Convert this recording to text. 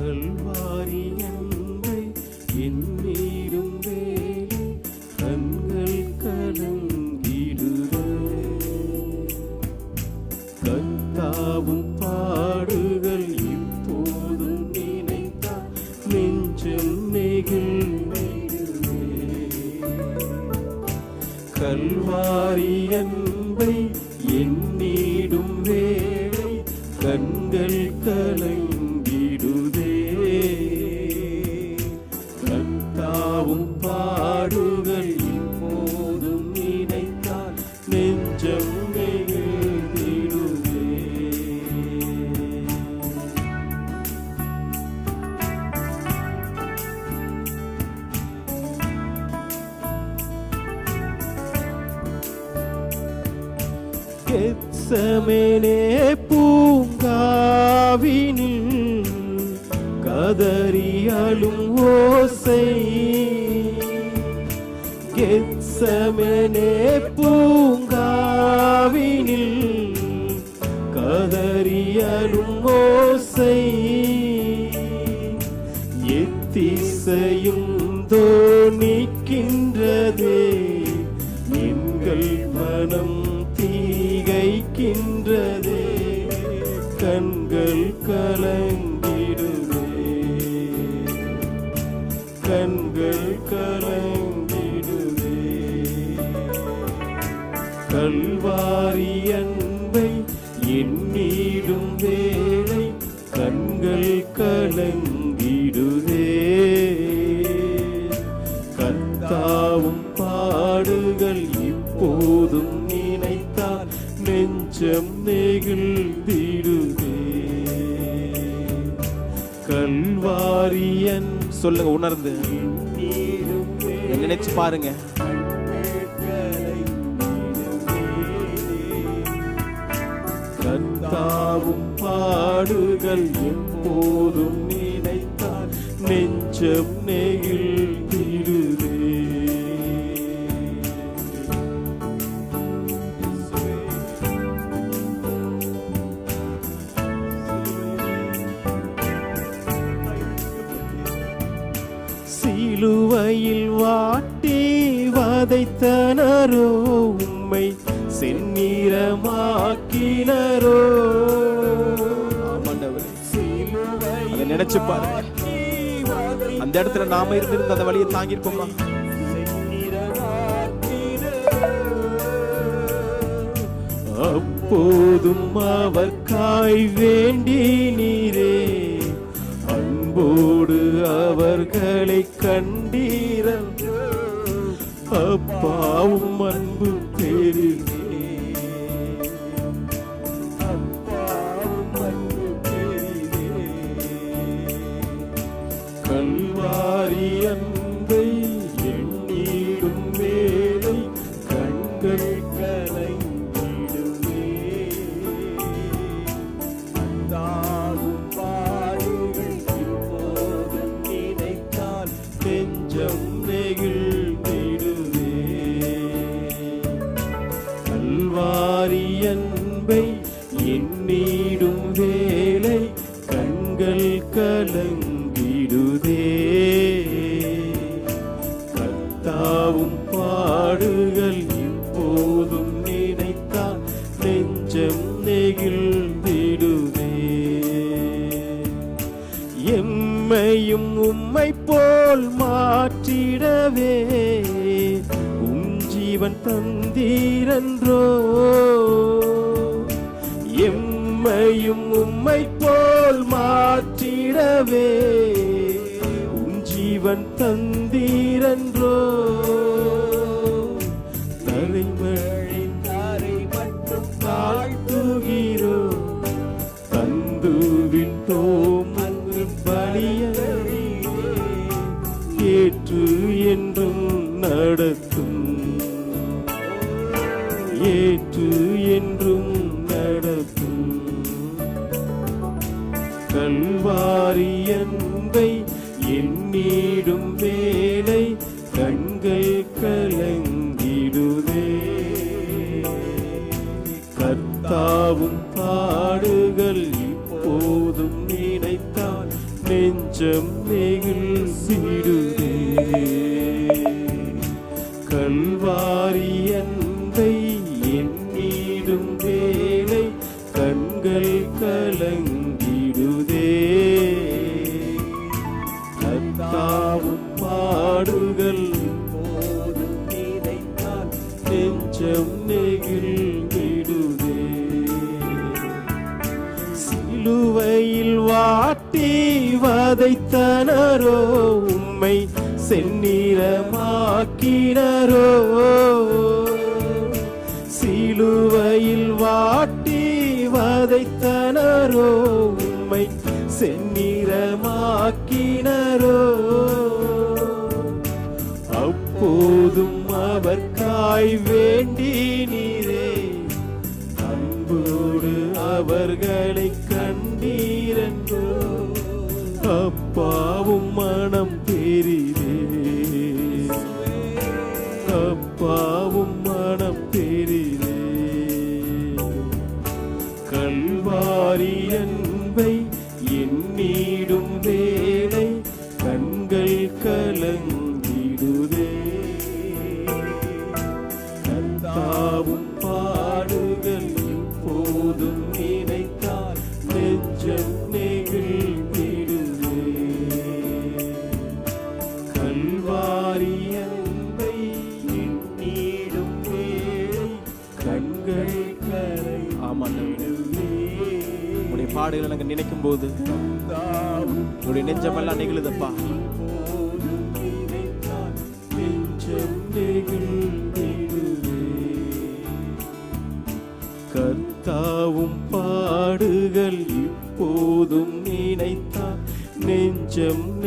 கல்வாரி அன்பை எண்ணீடும் வேலை கண்கள் கலங்கிடுதே கத்தாவும் பாடுகள் இப்போதும் நினைத்தால் நெஞ்சம் நெகிழ்ந்திடுவே. கல்வாரி அன்பை எண்ணீடும் வேளை கண்கள் கெத்சமேனே பூங்காவினில் கதறியலும் ஓசை. கெத்சமேனே பூங்காவினில் கதறியலும் ஓசை. எத்திசையும் தோணிக்கின்றதே எங்கள் மனம் தீகைக்கின்றதே கண்கள் கலங்கிடுதே கண்கள் கலங்கிடுதே கல்வாரி அன்பை எண்ணிடும் வேளை கண்கள் கலங்கிடுதே கத்தாவும் பாடுகள் இப்போதும் நினைத்தால் நெஞ்சம் நெகிழ்ந்திடுதே. கல்வாரியன் சொல்லுங்க உணர்ந்து. நினைச்சு பாருங்க. கத்தாவும் பாடுகள் எப்போதும் நினைத்தால் நெஞ்சம் நெகிழ்ந்திடுதே. சிலுவையில் வாட்டி வதைத்தனரோ உம்மை செந்நிறமாக்கினரோ. அதை நினைச்சு பாருங்க. அந்த இடத்துல நாம இருந்திருந்த அந்த வழியை தாங்கியிருப்போமா அப்போதும் அவர் காய் வேண்டி நீரே. அவர்களை கண்டீரன் அப்பாவும் அன்பு பெருகே அப்பாவும் கல்வாரி அன்பை எண்ணீடும் மேலை கண்கள் நெகிழ்ந்திடுதே எம்மையும் உம்மை போல் மாற்றிடவே. உம் ஜீவன் தந்தீரன்றோ. எம்மையும் உம்மை போல் மாற்றிடவே. உம் ஜீவன் தந்தீரன்றோ. ஏற்று என்றும் நடத்தும் கல்வாரி அன்பை எண்ணீடும் வேலை கண்கள் கலங்கிடுதே கர்த்தாவும் பாடுகள் இப்போதும் நினைத்தால் நெஞ்சம் நெகிழ்ந்திடுதே கல்வாரி அன்பை எண்ணிடும் வேலை கண்கள் கலங்கிடுதே. கத்தாவும் பாடுகள் போதும் நினைத்தால் நெஞ்சம் நெகிழ்ந்திடுதே. சிலுவையில் வாட்டி வதைத்தனரோ உம்மை செந்நிறமாக்கினரோ. சிலுவையில் வாட்டி வதைத்தனரோ உம்மை செந்நிறமாக்கினரோ. அப்போதும் அவர்காய் வேண்டி நீரே அன்போடு அவர்களை கண்டீரன்றோ. அப்பாவும் மனம் பெரிதே. கலங்கிடுதே. கந்தாவும் பாடுகள் இப்போதும் நினைத்தால் நெஞ்சம் நெகிழ்ந்திடுதே. கல்வாரி அன்பை எண்ணிடும் வேலை கண்கள் கரை ஆமாண்டவரே உடைய பாடுகளை நாங்கள் நினைக்கும் போது உடைய நெஞ்சமெல்லாம் நெகிழுதப்பா. கர்த்தாவும் பாடுகள் இப்போதும் நினைத்தார். நெஞ்சம்